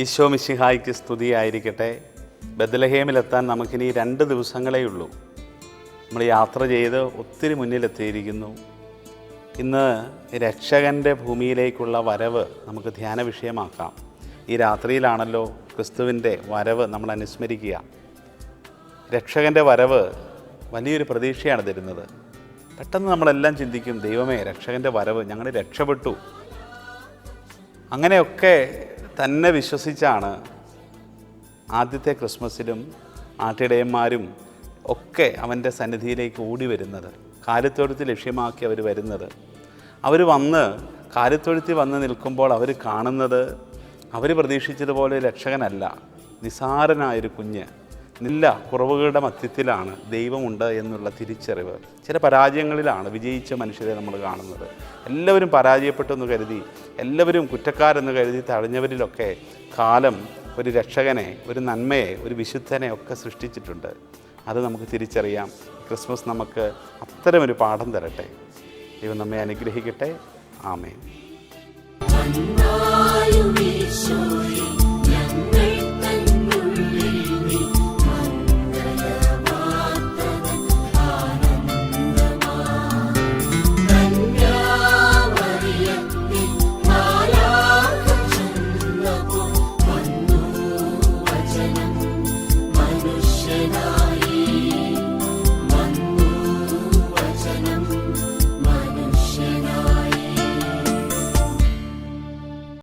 ഈശോ മിശിഹായ്ക്ക് സ്തുതിയായിരിക്കട്ടെ. ബദലഹേമിലെത്താൻ നമുക്കിനി രണ്ട് ദിവസങ്ങളേ ഉള്ളൂ. നമ്മൾ യാത്ര ചെയ്ത് ഒത്തിരി മുന്നിലെത്തിയിരിക്കുന്നു. ഇന്ന് രക്ഷകന്റെ ഭൂമിയിലേക്കുള്ള വരവ് നമുക്ക് ധ്യാന വിഷയമാക്കാം. ഈ രാത്രിയിലാണല്ലോ ക്രിസ്തുവിന്റെ വരവ് നമ്മൾ അനുസ്മരിക്കുക. രക്ഷകന്റെ വരവ് വലിയൊരു പ്രതീക്ഷയാണ് തരുന്നത്. പെട്ടെന്ന് നമ്മളെല്ലാം ചിന്തിക്കും ദൈവമേ രക്ഷകന്റെ വരവ് ഞങ്ങൾ രക്ഷപ്പെട്ടു. അങ്ങനെയൊക്കെ തന്നെ വിശ്വസിച്ചാണ് ആദ്യത്തെ ക്രിസ്മസിലും ആട്ടിടയന്മാരും ഒക്കെ അവന്റെ സന്നിധിയിലേക്ക് ഓടി വരുന്നത്. കാലിത്തൊഴുത്ത് ലക്ഷ്യമാക്കി അവർ വരുന്നത്. അവർ വന്ന് കാലിത്തൊഴുത്തി വന്ന് നിൽക്കുമ്പോൾ അവർ കാണുന്നത് അവർ പ്രതീക്ഷിച്ചതുപോലെ രക്ഷകനല്ല നിസാരനായൊരു കുഞ്ഞ്. നില്ല കുറവുകളുടെ മധ്യത്തിലാണ് ദൈവമുണ്ട് എന്നുള്ള തിരിച്ചറിവ്. ചില പരാജയങ്ങളിലാണ് വിജയിച്ച മനുഷ്യരെ നമ്മൾ കാണുന്നത്. എല്ലാവരും പരാജയപ്പെട്ടെന്ന് കരുതി എല്ലാവരും കുറ്റക്കാരെന്ന് കരുതി തഴഞ്ഞവരിലൊക്കെ കാലം ഒരു രക്ഷകനെ ഒരു നന്മയെ ഒരു വിശുദ്ധനെ ഒക്കെ സൃഷ്ടിച്ചിട്ടുണ്ട്. അത് നമുക്ക് തിരിച്ചറിയാം. ക്രിസ്മസ് നമുക്ക് അത്തരമൊരു പാഠം തരട്ടെ. ദൈവം നമ്മെ അനുഗ്രഹിക്കട്ടെ. ായുമീശോയെ